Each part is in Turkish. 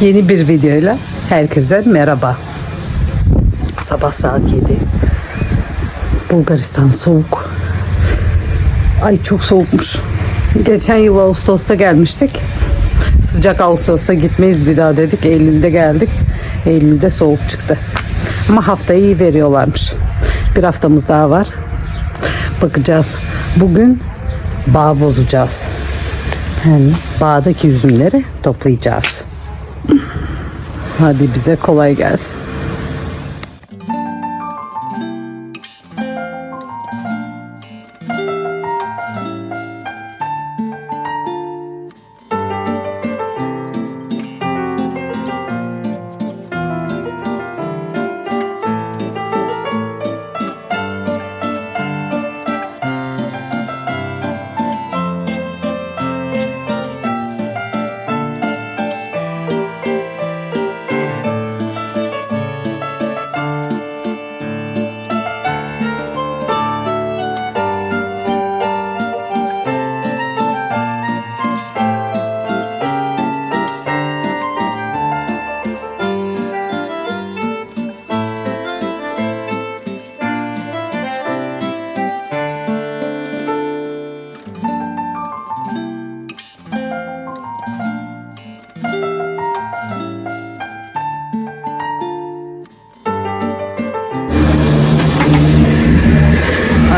Yeni bir videoyla herkese merhaba. Sabah saat 7. Bulgaristan soğuk. Ay çok soğukmuş. Geçen yıl Ağustos'ta gelmiştik. Sıcak Ağustos'ta gitmeyiz bir daha dedik. Eylül'de geldik. Eylül'de soğuk çıktı. Ama haftayı iyi veriyorlarmış. Bir haftamız daha var. Bakacağız. Bugün bağ bozacağız. Yani bağdaki üzümleri toplayacağız. Hadi bize kolay gelsin.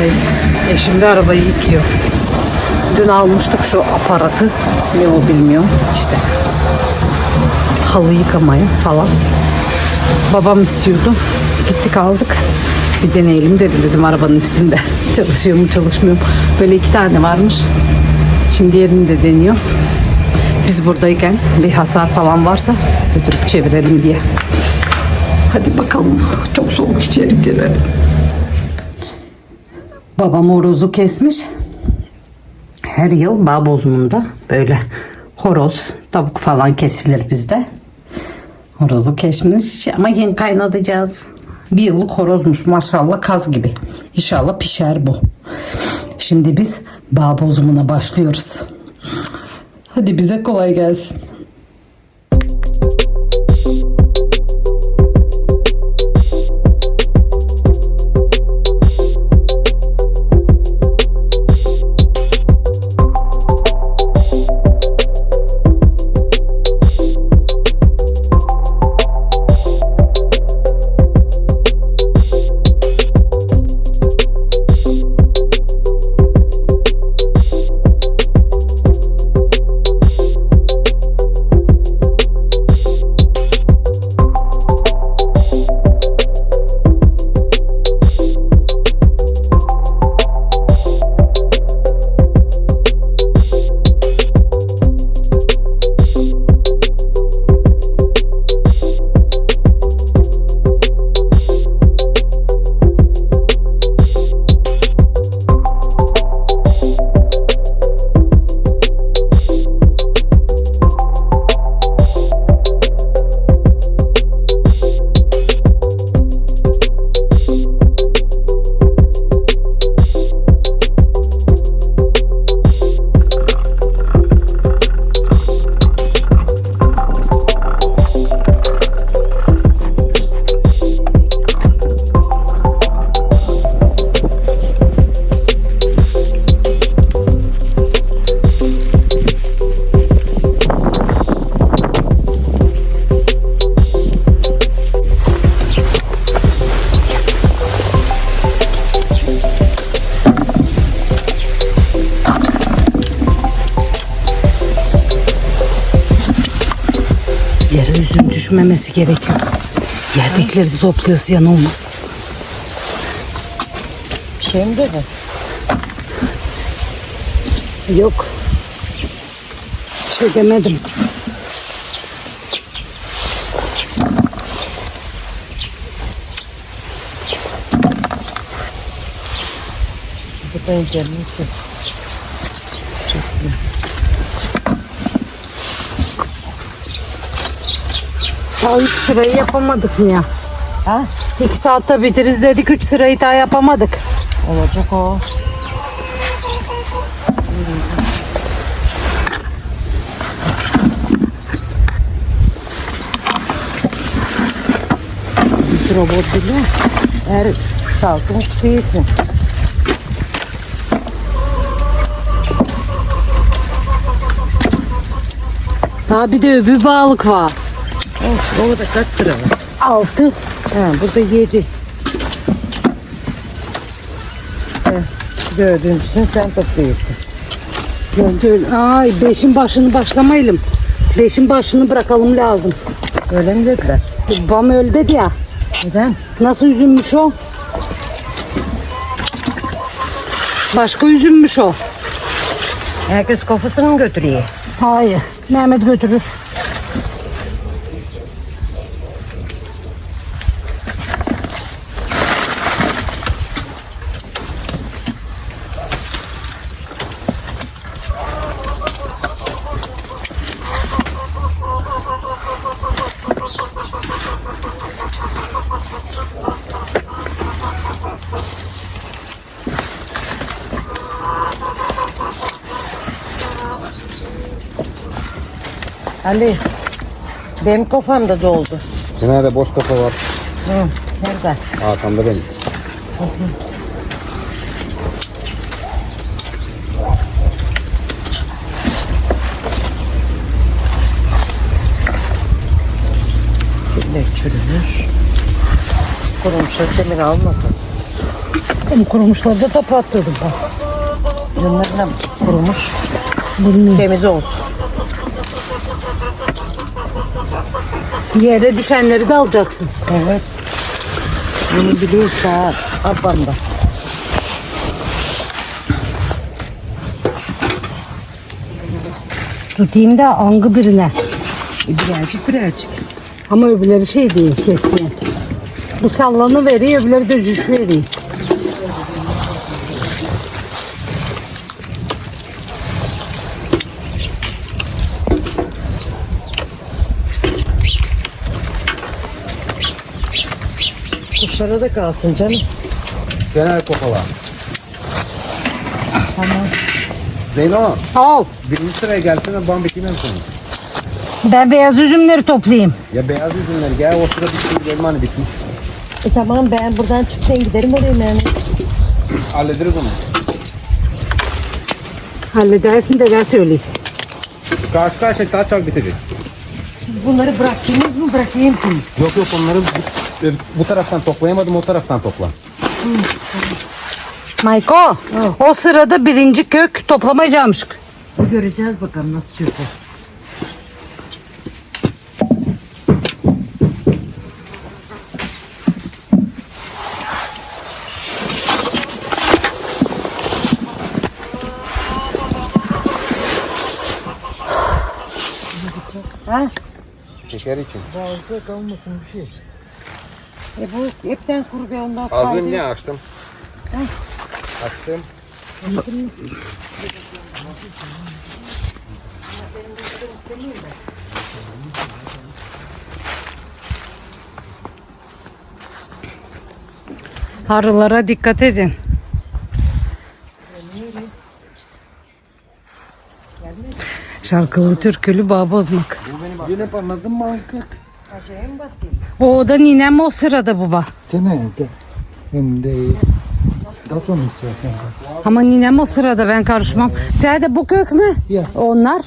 Ay eşim de arabayı yıkıyor. Dün almıştık şu aparatı. Ne o bilmiyorum. İşte halı yıkamaya falan. Babam istiyordu. Gittik aldık. Bir deneyelim dedi bizim arabanın üstünde. Çalışıyor mu çalışmıyor mu? Böyle iki tane varmış. Şimdi diğerini de deniyor. Biz buradayken bir hasar falan varsa götürüp çevirelim diye. Hadi bakalım. Çok soğuk içeri girelim. Babam horozu kesmiş. Her yıl bağ bozumunda böyle horoz, tavuk falan kesilir bizde. Horozu kesmiş ama yeni kaynatacağız. Bir yıllık horozmuş maşallah kaz gibi. İnşallah pişer bu. Şimdi biz bağ bozumuna başlıyoruz. Hadi bize kolay gelsin. Düşmemesi gerekiyor. Yerdekileri de topluyoruz yan olmaz. Bir şey mi dedi? Yok. Bir şey demedim. Bu da incelmiş. Ama 3 sırayı yapamadık mı ya? Ha? 2 saatte bitiriz dedik 3 sırayı daha yapamadık. Olacak o. Biz robot değil mi? Eğer salkın şeysin. Ha bir de öbür balık var. Olsun orada kaç sıra var? Altı. Ha, burada yedi. Heh, Dördüncüsünü sen topluyorsun. Göster- Ay beşin başını başlamayalım. Beşin başını bırakalım lazım. Öyle mi dediler? Babam öyle dedi ya. Neden? Nasıl üzülmüş o? Başka üzülmüş o. Herkes kafasını mı götürüyor? Hayır. Mehmet götürür. Ali, benim kafam da doldu. Nerede boş kafa var? Hı, nerede? Arkamda benim. Kirler çürümüş. Kurumuşlar demir almasın. Oğlum kurumuşları da toplattırdım bak. Bunlar da kurumuş. Bilmiyorum. Temiz olsun. Yere düşenleri de alacaksın. Evet. Bunu biliyoruz daha ablamda. Tutayım da angı birine. E, birazcık birazcık. Ama öbürleri şey değil kestiğin. Bu sallanı veriyor, öbürleri de cüş veriyor. Kuşlara da kalsın canım. Genel kafalar. Tamam. Zeyno, Al. birinci sıraya gelsene ben bitirmem seni. Ben beyaz üzümleri toplayayım. Ya beyaz yüzünler gel o sıra bitti benim hani bitmiş. E tamam ben buradan çıksan giderim oraya yani. Hallederiz onu. Halledersin de ben söyleysin. Karşı karşıya daha çok bitecek. Siz bunları bıraktınız mı bırakayım mısınız? Yok yok onları bu, e, bu taraftan toplayamadım o taraftan topla. Mayko, o sırada birinci kök toplamayacakmış. Göreceğiz bakalım nasıl çürütür. Ha? Şeker için. Bazı kalmasın bir şey. E bu hepten kuru bir ondan Az fayda önce açtım. Açtım. Arılara dikkat edin. Şarkılı türkülü bağ bozmak. Yine anladın mı Ankık? Aşağıya mı basayım? O da ninem o sırada baba. Gene de hem de daha sonra istiyorsan. Ama ninem o sırada ben karışmam. Sen de bu kök mü? Ya. Onlar.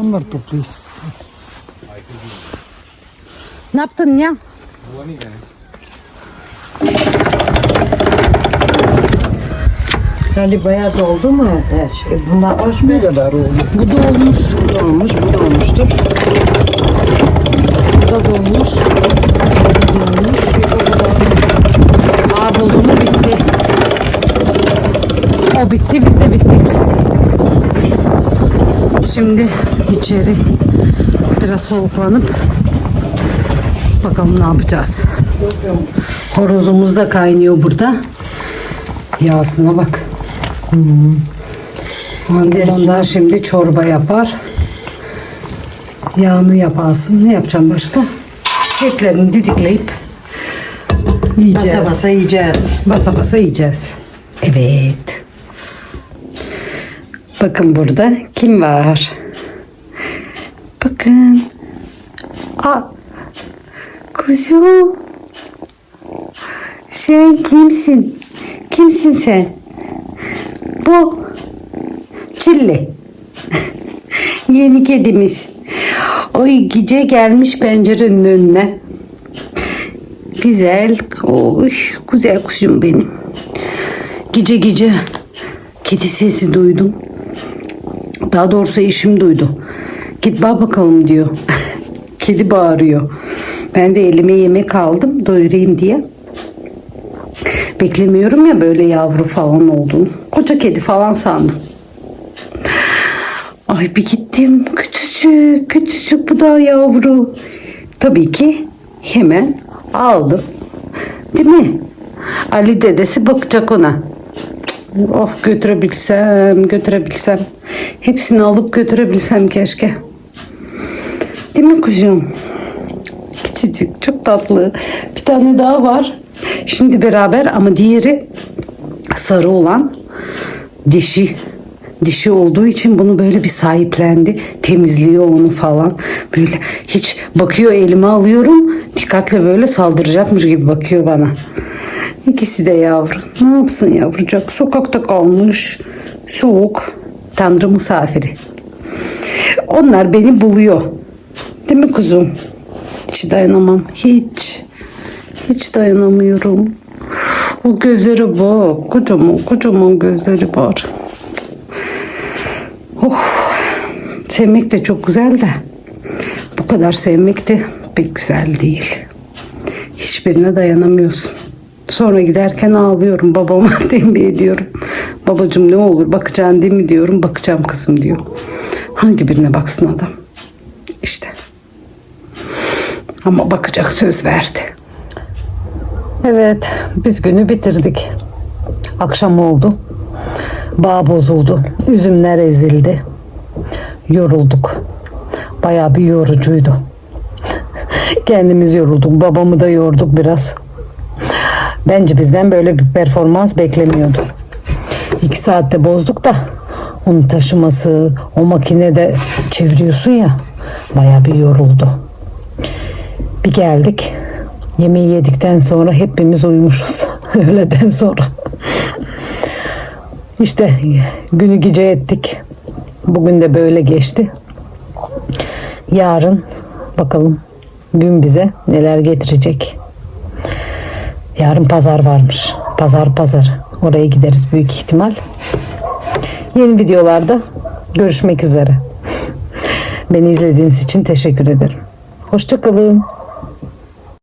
Onlar toplayız. Ne yaptın ya? Ali bayağı doldu mu her şey? Bunlar mu? Ne kadar oldu? Bu da olmuş. Bu da olmuş, bu da olmuştur. Bu da dolmuş. Bu da dolmuş. Aa bozumu bitti. O bitti biz de bittik. Şimdi içeri biraz soluklanıp bakalım ne yapacağız. Horozumuz da kaynıyor burada. Yağsına bak. Hande ondan şimdi çorba yapar. Yağını yaparsın. Ne yapacağım başka? Etlerini didikleyip yiyeceğiz. Basa basa yiyeceğiz. Basa basa yiyeceğiz. Evet. Bakın burada kim var? Bakın. Aa, kuzu. Sen kimsin? Kimsin sen? Bu Çilli. Yeni kedimiz. Oy gece gelmiş pencerenin önüne. Güzel. Oy güzel kuşum benim. Gece gece kedi sesi duydum. Daha doğrusu eşim duydu. Git bak bakalım diyor. kedi bağırıyor. Ben de elime yemek aldım doyurayım diye. Beklemiyorum ya böyle yavru falan olduğunu. Koca kedi falan sandım. Ay bir gittim küçücük küçücük bu da yavru. Tabii ki hemen aldım. Değil mi? Ali dedesi bakacak ona. Oh götürebilsem götürebilsem. Hepsini alıp götürebilsem keşke. Değil mi kuzum? Küçücük çok tatlı. Bir tane daha var. Şimdi beraber ama diğeri sarı olan dişi dişi olduğu için bunu böyle bir sahiplendi. Temizliyor onu falan. Böyle hiç bakıyor elime alıyorum. Dikkatle böyle saldıracakmış gibi bakıyor bana. İkisi de yavru. Ne yapsın yavrucak? Sokakta kalmış. Soğuk. Tanrı misafiri. Onlar beni buluyor. Değil mi kuzum? Hiç dayanamam. Hiç. Hiç dayanamıyorum. O gözlere bak. Kocaman kocaman gözleri var. Oh. Sevmek de çok güzel de. Bu kadar sevmek de pek güzel değil. Hiçbirine dayanamıyorsun. Sonra giderken ağlıyorum. Babama tembih ediyorum. Babacım ne olur bakacaksın değil mi diyorum. Bakacağım kızım diyor. Hangi birine baksın adam? İşte. Ama bakacak söz verdi. Evet, biz günü bitirdik. Akşam oldu. Bağ bozuldu. Üzümler ezildi. Yorulduk. Bayağı bir yorucuydu. Kendimiz yorulduk. Babamı da yorduk biraz. Bence bizden böyle bir performans beklemiyordu. İki saatte bozduk da onu taşıması, o makinede çeviriyorsun ya bayağı bir yoruldu. Bir geldik. Yemeği yedikten sonra hepimiz uyumuşuz. Öğleden sonra. İşte günü gece ettik. Bugün de böyle geçti. Yarın bakalım gün bize neler getirecek. Yarın pazar varmış. Pazar pazar. Oraya gideriz büyük ihtimal. Yeni videolarda görüşmek üzere. Beni izlediğiniz için teşekkür ederim. Hoşçakalın.